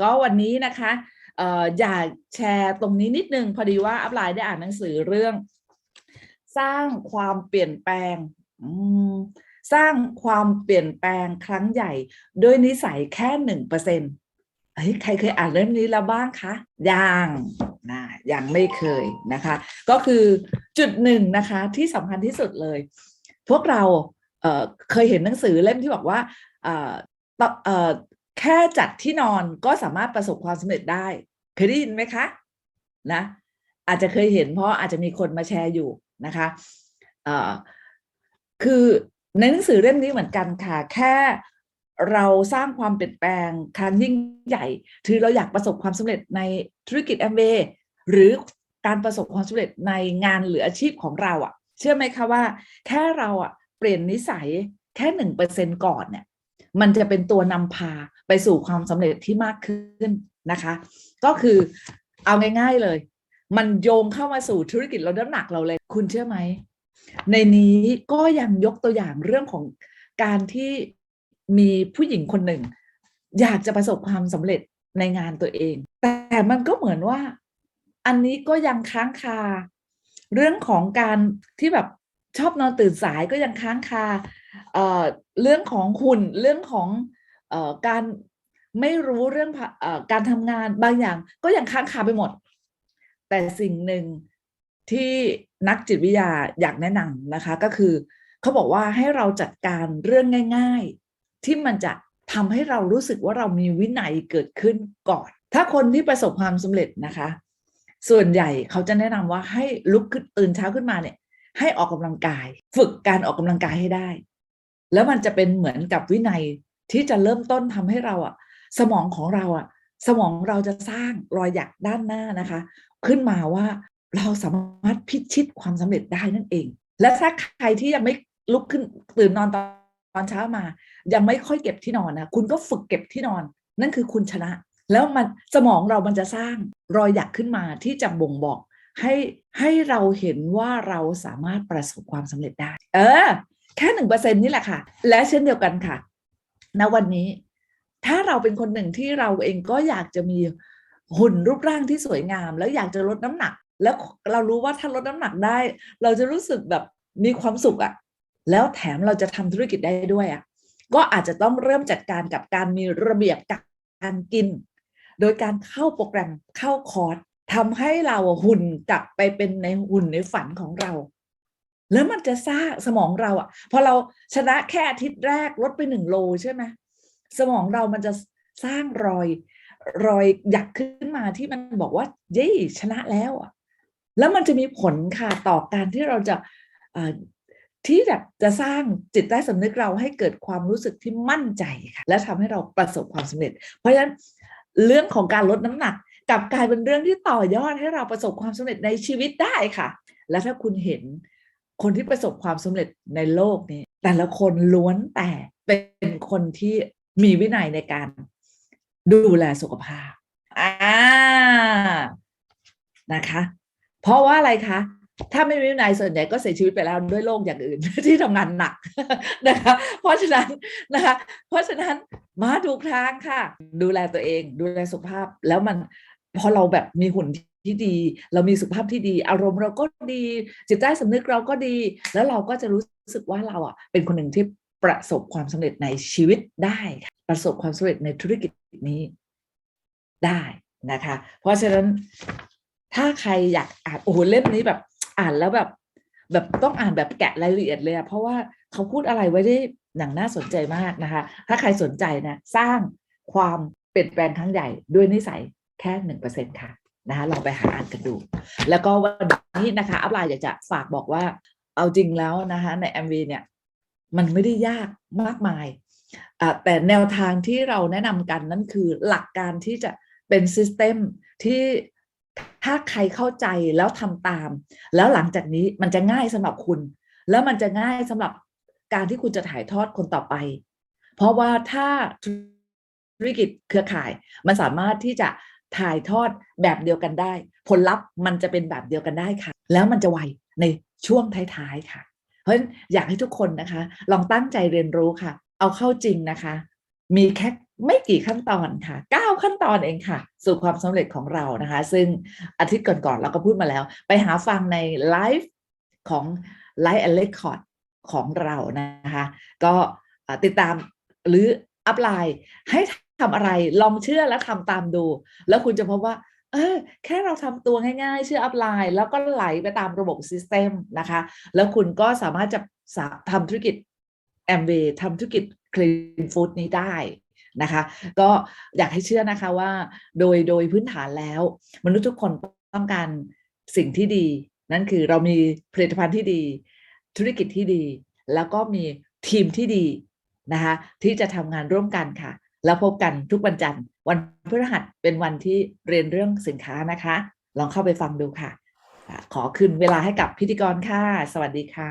ก็วันนี้นะคะอยากแชร์ตรงนี้นิดนึง พอดีว่าอัพไลน์ได้อ่านหนังสือเรื่อง สร้างความเปลี่ยนแปลงสร้างความเปลี่ยนแปลงครั้งใหญ่ด้วยนิสัยแค่หนึ่งเปอร์เซ็นต์ใครเคยอ่านเรื่องนี้แล้วบ้างคะยังนะยังไม่เคยนะคะ ก็คือจุดหนึ่งนะคะที่สำคัญที่สุดเลย พวกเราเเคยเห็นหนังสือเล่มที่บอกว่า แค่จัดที่นอนก็สามารถประสบความสำเร็จได้ เคยได้ยินไหมคะนะอาจจะเคยเห็นเพราะอาจจะมีคนมาแชร์อยู่นะคะเอ่อคือในหนังสือเล่มนี้เหมือนกันค่ะ แค่เราสร้างความเปลี่ยนแปลงครั้งยิ่งใหญ่คือเราอยากประสบความสำเร็จในธุรกิจแอมเบหรือการประสบความสำเร็จในงานหรืออาชีพของเราอะ่ะ เชื่อไหมคะว่า แค่เราอะ่ะเปลี่ยนนิสัยแค่หนึ่งเปอร์เซ็นก่อนเนี่ย มันจะเป็นตัวนำพาไปสู่ความสำเร็จที่มากขึ้นนะคะ ก็คือเอาง่าย ๆเลย มันโยงเข้ามาสู่ธุรกิจลดน้ำหนักเราเลย คุณเชื่อไหม ในนี้ก็ยังยกตัวอย่างเรื่องของการที่มีผู้หญิงคนหนึ่ง อยากจะประสบความสำเร็จในงานตัวเอง แต่มันก็เหมือนว่า อันนี้ก็ยังค้างคา เรื่องของการที่แบบชอบนอนตื่นสายก็ยังค้างคา เรื่องของหุ่นเรื่องของอการไม่รู้เรื่องอการทำงานบางอย่างก็ยังค้างคาไปหมด แต่สิ่งหนึ่งที่นักจิตวิทยาอยากแนะนำนะคะก็คือเขาบอกว่าให้เราจัดการเรื่องง่าย ๆ ที่มันจะทำให้เรารู้สึกว่าเรามีวินัยเกิดขึ้นก่อน ถ้าคนที่ประสบความสำเร็จนะคะ ส่วนใหญ่เขาจะแนะนำว่าให้ลุกขึ้นตื่นเช้าขึ้นมาเนี่ยให้ออกกำลังกาย ฝึกการออกกำลังกายให้ได้ แล้วมันจะเป็นเหมือนกับวินัยที่จะเริ่มต้นทำให้เราอะสมองของเราอะสมองเราจะสร้างรอยหยักด้านหน้านะคะ ขึ้นมาว่าเราสามารถพิชิตความสำเร็จได้นั่นเอง และถ้าใครที่ยังไม่ลุกขึ้นตื่นนอนตอนตอนเช้ามา ยังไม่ค่อยเก็บที่นอนนะคุณก็ฝึกเก็บที่นอน นั่นคือคุณชนะ แล้วมันสมองเรามันจะสร้างรอยหยักขึ้นมาที่จะบ่งบอกให้ให้เราเห็นว่าเราสามารถประสบความสำเร็จได้ เออ แค่หนึ่งเปอร์เซ็นนี่แหละค่ะ และเช่นเดียวกันค่ะณวันนี้ ถ้าเราเป็นคนหนึ่งที่เราเองก็อยากจะมีหุ่นรูปร่างที่สวยงาม แล้วอยากจะลดน้ำหนัก แล้วเรารู้ว่าถ้าลดน้ำหนักได้ เราจะรู้สึกแบบมีความสุขอะแล้วแถมเราจะทำธุรกิจได้ด้วยอะก็อาจจะต้องเริ่มจัดการกับการมีระเบียบการกิน โดยการเข้าโปรแกรมเข้าคอร์สทำให้เราหุ่นกลับไปเป็นในหุ่นในฝันของเรา แล้วมันจะสร้างสมองเราอะพอเราชนะแค่อาทิตย์แรกลดไปหนึ่งโลใช่ไหมสมองเรามันจะสร้างรอย รอยหยักขึ้นมาที่มันบอกว่า เย้ชนะแล้วอะแล้วมันจะมีผลค่ะต่อการที่เราจะที่แบบจะสร้างจิตใต้สำนึกเราให้เกิดความรู้สึกที่มั่นใจค่ะ และทำให้เราประสบความสำเร็จ เพราะฉะนั้นเรื่องของการลดน้ำหนักกลับกลายเป็นเรื่องที่ต่อยอดให้เราประสบความสำเร็จในชีวิตได้ค่ะ และถ้าคุณเห็น คนที่ประสบความสำเร็จในโลกนี้ แต่ละคนล้วนแต่เป็นคนที่มีวินัยในการดูแลสุขภาพอ่านะคะ เพราะว่าอะไรคะ ถ้าไม่มีวินัยส่วนใหญ่ก็เสียชีวิตไปแล้วด้วยโรคอย่างอื่นที่ทำงานหนักนะคะ เพราะฉะนั้นนะคะ เพราะฉะนั้นมาถูกทางค่ะ ดูแลตัวเอง ดูแลสุขภาพแล้วมันพอเราแบบมีหุ่น ที่ดี เรามีสุขภาพที่ดี อารมณ์เราก็ดี จิตใต้สำนึกเราก็ดี แล้วเราก็จะรู้สึกว่าเราอะเป็นคนหนึ่งที่ประสบความสำเร็จในชีวิตได้ ประสบความสำเร็จในธุรกิจนี้ได้นะคะ เพราะฉะนั้นถ้าใครอยากอ่านโอ้โหเล่มนี้แบบอ่านแล้วแบบ แบบต้องอ่านแบบแกะรายละเอียดเลยอะเพราะว่าเขาพูดอะไรไว้ได้หนังน่าสนใจมากนะคะ ถ้าใครสนใจนะ สร้างความเปลี่ยนแปลงครั้งใหญ่ด้วยนิสัยแค่หนึ่งเปอร์เซ็นค่ะ นะคะลองไปหาอ่านกันดู แล้วก็วันนี้นะคะ อัปไลน์อยากจะฝากบอกว่า เอาจริงแล้วนะคะใน MV เนี่ยมันไม่ได้ยากมากมายแต่แนวทางที่เราแนะนำกันนั่นคือหลักการที่จะเป็นซิสเต็มที่ถ้าใครเข้าใจแล้วทำตาม แล้วหลังจากนี้มันจะง่ายสำหรับคุณ แล้วมันจะง่ายสำหรับการที่คุณจะถ่ายทอดคนต่อไป เพราะว่าถ้าธุรกิจเครือข่าย มันสามารถที่จะ ถ่ายทอดแบบเดียวกันได้ ผลลัพธ์มันจะเป็นแบบเดียวกันได้ค่ะ แล้วมันจะไวในช่วงท้ายๆค่ะ เพราะฉะนั้นอยากให้ทุกคนนะคะ ลองตั้งใจเรียนรู้ค่ะ เอาเข้าจริงนะคะ มีแค่ไม่กี่ขั้นตอนค่ะเก้าขั้นตอนเองค่ะ สู่ความสำเร็จของเรานะคะ ซึ่งอาทิตย์ก่อนๆเราก็พูดมาแล้ว ไปหาฟังในไลฟ์ของไลฟ์แอนเลคคอร์ดของเรานะคะ ก็ติดตามหรืออัพไลน์ให้ ทำอะไรลองเชื่อและทำตามดู แล้วคุณจะพบว่า เออ แค่เราทำตัวง่ายๆ เชื่ออัพไลน์ แล้วก็ไหลไปตามระบบซิสเต็มนะคะ แล้วคุณก็สามารถจะสาทำธุรกิจแอมเวย์ทำธุรกิจคลีนฟู้ดนี้ได้นะคะก็อยากให้เชื่อนะคะว่าโดยโดยพื้นฐานแล้ว มนุษย์ทุกคนต้องการสิ่งที่ดี นั่นคือเรามีผลิตภัณฑ์ที่ดี ธุรกิจที่ดี แล้วก็มีทีมที่ดีนะคะที่จะทำงานร่วมกันค่ะ แล้วพบกันทุกวันจันทร์วันพฤหัสเป็นวันที่เรียนเรื่องสินค้านะคะ ลองเข้าไปฟังดูค่ะ ขอคืนเวลาให้กับพิธีกรค่ะ สวัสดีค่ะ